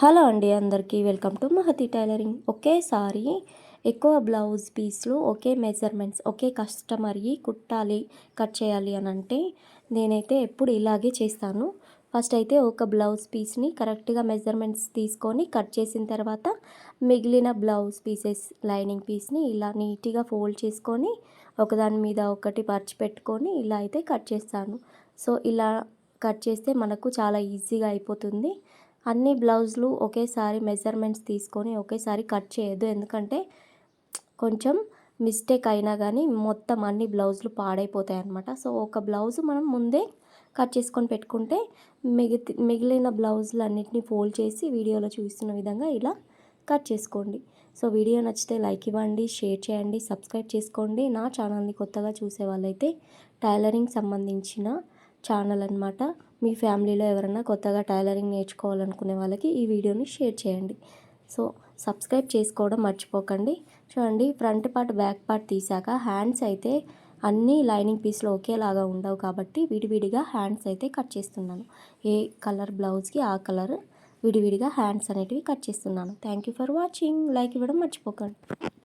Hello అండి అందరికీ welcome to Mahathi tailoring. ఒకేసారి ఎక్కువ బ్లౌజ్ పీస్లు ఒకే మెజర్మెంట్స్ ఒకే కస్టమర్కి కుట్టాలి కట్ చేయాలి అని అంటే నేనైతే ఎప్పుడు ఇలాగే చేస్తాను. ఫస్ట్ అయితే ఒక బ్లౌజ్ పీస్ని కరెక్ట్గా మెజర్మెంట్స్ తీసుకొని కట్ చేసిన తర్వాత మిగిలిన బ్లౌజ్ పీసెస్ లైనింగ్ పీస్ని ఇలా నీట్గా ఫోల్డ్ చేసుకొని ఒకదాని మీద ఒకటి పరిచి పెట్టుకొని ఇలా అయితే కట్ చేస్తాను. సో ఇలా కట్ చేస్తే మనకు చాలా ఈజీగా అయిపోతుంది. అన్ని బ్లౌజులు ఒకేసారి మెజర్మెంట్స్ తీసుకొని ఒకేసారి కట్ చేయొద్దు. ఎందుకంటే కొంచెం మిస్టేక్ అయినా కానీ మొత్తం అన్ని బ్లౌజులు పాడైపోతాయి అనమాట సో ఒక బ్లౌజ్ మనం ముందే కట్ చేసుకొని పెట్టుకుంటే మిగతి మిగిలిన బ్లౌజులు అన్నింటినీ ఫోల్డ్ చేసి వీడియోలో చూస్తున్న విధంగా ఇలా కట్ చేసుకోండి. సో వీడియో నచ్చితే లైక్ ఇవ్వండి షేర్ చేయండి సబ్స్క్రైబ్ చేసుకోండి. నా ఛానల్ని కొత్తగా చూసే వాళ్ళైతే టైలరింగ్ సంబంధించిన ఛానల్ అనమాట మీ ఫ్యామిలీలో ఎవరైనా కొత్తగా టైలరింగ్ నేర్చుకోవాలనుకునే వాళ్ళకి ఈ వీడియోని షేర్ చేయండి. సో సబ్స్క్రైబ్ చేసుకోవడం మర్చిపోకండి. చూడండి ఫ్రంట్ పార్ట్ బ్యాక్ పార్ట్ తీసాక హ్యాండ్స్ అయితే అన్ని లైనింగ్ పీస్లో ఒకేలాగా ఉండవు కాబట్టి విడివిడిగా హ్యాండ్స్ అయితే కట్ చేస్తున్నాను. ఏ కలర్ బ్లౌజ్కి ఆ కలర్ విడివిడిగా హ్యాండ్స్ అనేటివి కట్ చేస్తున్నాను. Thank you for watching. Like ఇవ్వడం మర్చిపోకండి.